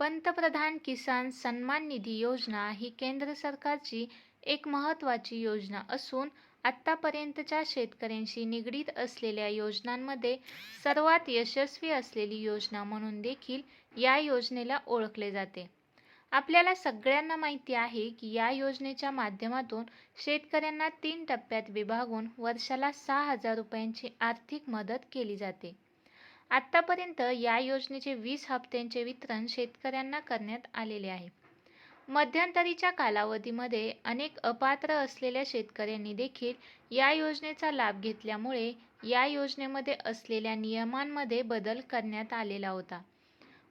पंतप्रधान किसान सन्मान निधी योजना ही केंद्र सरकारची एक महत्त्वाची योजना असून आत्तापर्यंतच्या शेतकऱ्यांशी निगडीत असलेल्या योजनांमध्ये सर्वात यशस्वी असलेली योजना म्हणून देखील या योजनेला ओळखले जाते. आपल्याला सगळ्यांना माहिती आहे की या योजनेच्या माध्यमातून शेतकऱ्यांना तीन टप्प्यात विभागून वर्षाला सहा हजार रुपयांची आर्थिक मदत केली जाते. आत्तापर्यंत या योजनेचे वीस हप्त्यांचे वितरण शेतकऱ्यांना करण्यात आलेले आहे. मध्यंतरीच्या कालावधीमध्ये अनेक अपात्र असलेल्या शेतकऱ्यांनी देखील या योजनेचा लाभ घेतल्यामुळे या योजनेमध्ये असलेल्या नियमांमध्ये बदल करण्यात आलेला होता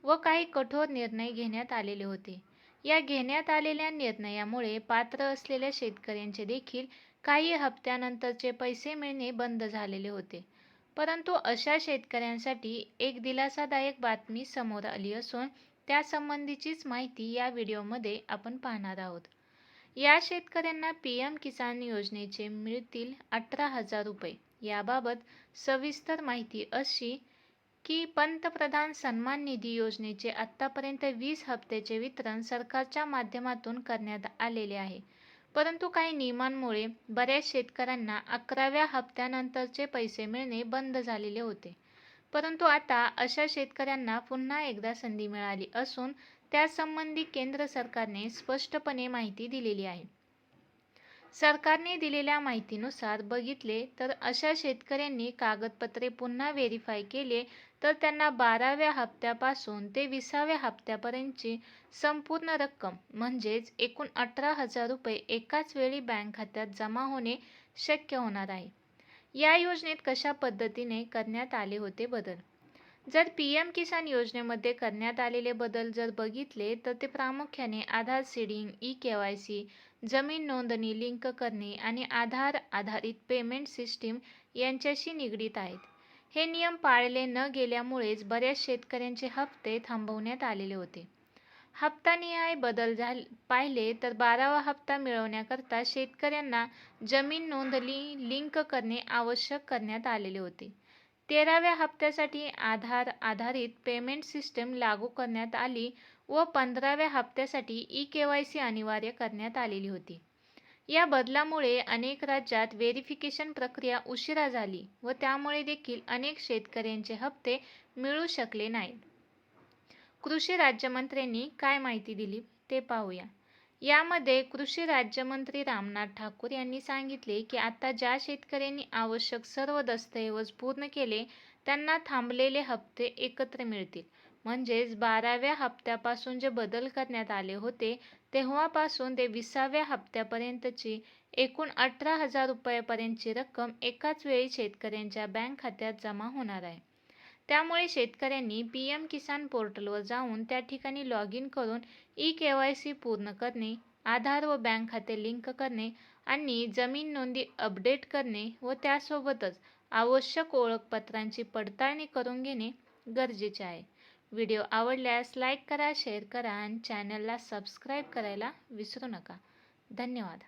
व काही कठोर निर्णय घेण्यात आलेले होते. या घेण्यात आलेल्या निर्णयामुळे पात्र असलेल्या शेतकऱ्यांचे देखील काही हप्त्यानंतरचे पैसे मिळणे बंद झालेले होते. परंतु अशा शेतकऱ्यांसाठी एक दिलासादायक बातमी समोर आली असून त्यासंबंधीचीच माहिती या व्हिडिओमध्ये आपण पाहणार आहोत. या शेतकऱ्यांना पी एम किसान योजनेचे मिळतील अठरा हजार रुपये. याबाबत सविस्तर माहिती अशी की पंतप्रधान सन्मान निधी योजनेचे आत्तापर्यंत वीस हप्त्याचे वितरण सरकारच्या माध्यमातून करण्यात आलेले आहे. परंतु काही नियमांमुळे बऱ्याच शेतकऱ्यांना अकराव्या हप्त्यानंतरचे पैसे मिळणे बंद झालेले होते. परंतु आता अशा शेतकऱ्यांना पुन्हा एकदा संधी मिळाली असून त्यासंबंधी केंद्र सरकारने स्पष्टपणे माहिती दिलेली आहे. सरकारने दिलेल्या माहितीनुसार बघितले तर अशा शेतकऱ्यांनी कागदपत्रे पुन्हा व्हेरीफाय केले तर त्यांना बाराव्या हप्त्यापासून ते विसाव्या हप्त्यापर्यंतची संपूर्ण रक्कम म्हणजेच एकूण अठरा हजार रुपये एकाच वेळी बँक खात्यात जमा होणे शक्य होणार आहे. या योजनेत कशा पद्धतीने करण्यात आले होते बदल? जर पी एम किसान योजनेमध्ये करण्यात आलेले बदल जर बघितले तर ते प्रामुख्याने Aadhaar seeding e K Y C जमीन नोंदणी लिंक करणे आणि आधार आधारित पेमेंट सिस्टीम यांच्याशी निगडीत आहेत. हे नियम पाळले न गेल्यामुळेच बऱ्याच शेतकऱ्यांचे हप्ते थांबवण्यात आलेले होते. हप्तानिहाय बदल झाले पाहिले तर बारावा हप्ता मिळवण्याकरता शेतकऱ्यांना जमीन नोंदणी लिंक करणे आवश्यक करण्यात आलेले होते. तेराव्या हप्त्यासाठी आधार आधारित पेमेंट सिस्टम लागू करण्यात आली व पंधराव्या हप्त्यासाठी ई के वाय सी अनिवार्य करण्यात आलेली होती. या बदलामुळे अनेक राज्यात व्हेरिफिकेशन प्रक्रिया उशिरा झाली व त्यामुळे देखील अनेक शेतकऱ्यांचे हप्ते मिळू शकले नाहीत. कृषी राज्यमंत्र्यांनी काय माहिती दिली ते पाहूया. यामध्ये कृषी राज्यमंत्री रामनाथ ठाकूर यांनी सांगितले की आता ज्या शेतकऱ्यांनी आवश्यक सर्व दस्तऐवज पूर्ण केले त्यांना थांबलेले हप्ते एकत्र मिळतील. म्हणजेच बाराव्या हप्त्यापासून जे बदल करण्यात आले होते तेव्हापासून ते विसाव्या हप्त्यापर्यंतची एकूण अठरा हजार रुपयापर्यंतची रक्कम एकाच वेळी शेतकऱ्यांच्या बँक खात्यात जमा होणार आहे. त्यामुळे शेतकऱ्यांनी पी एम किसान पोर्टलवर जाऊन त्या ठिकाणी लॉग इन करून ई के वाय सी पूर्ण करणे आधार व बँक खाते लिंक करणे आणि जमीन नोंदी अपडेट करणे व त्यासोबतच आवश्यक ओळखपत्रांची पडताळणी करून घेणे गरजेचे आहे. व्हिडिओ आवडल्यास लाईक करा शेअर करा आणि चॅनलला सबस्क्राईब करायला विसरू नका. धन्यवाद.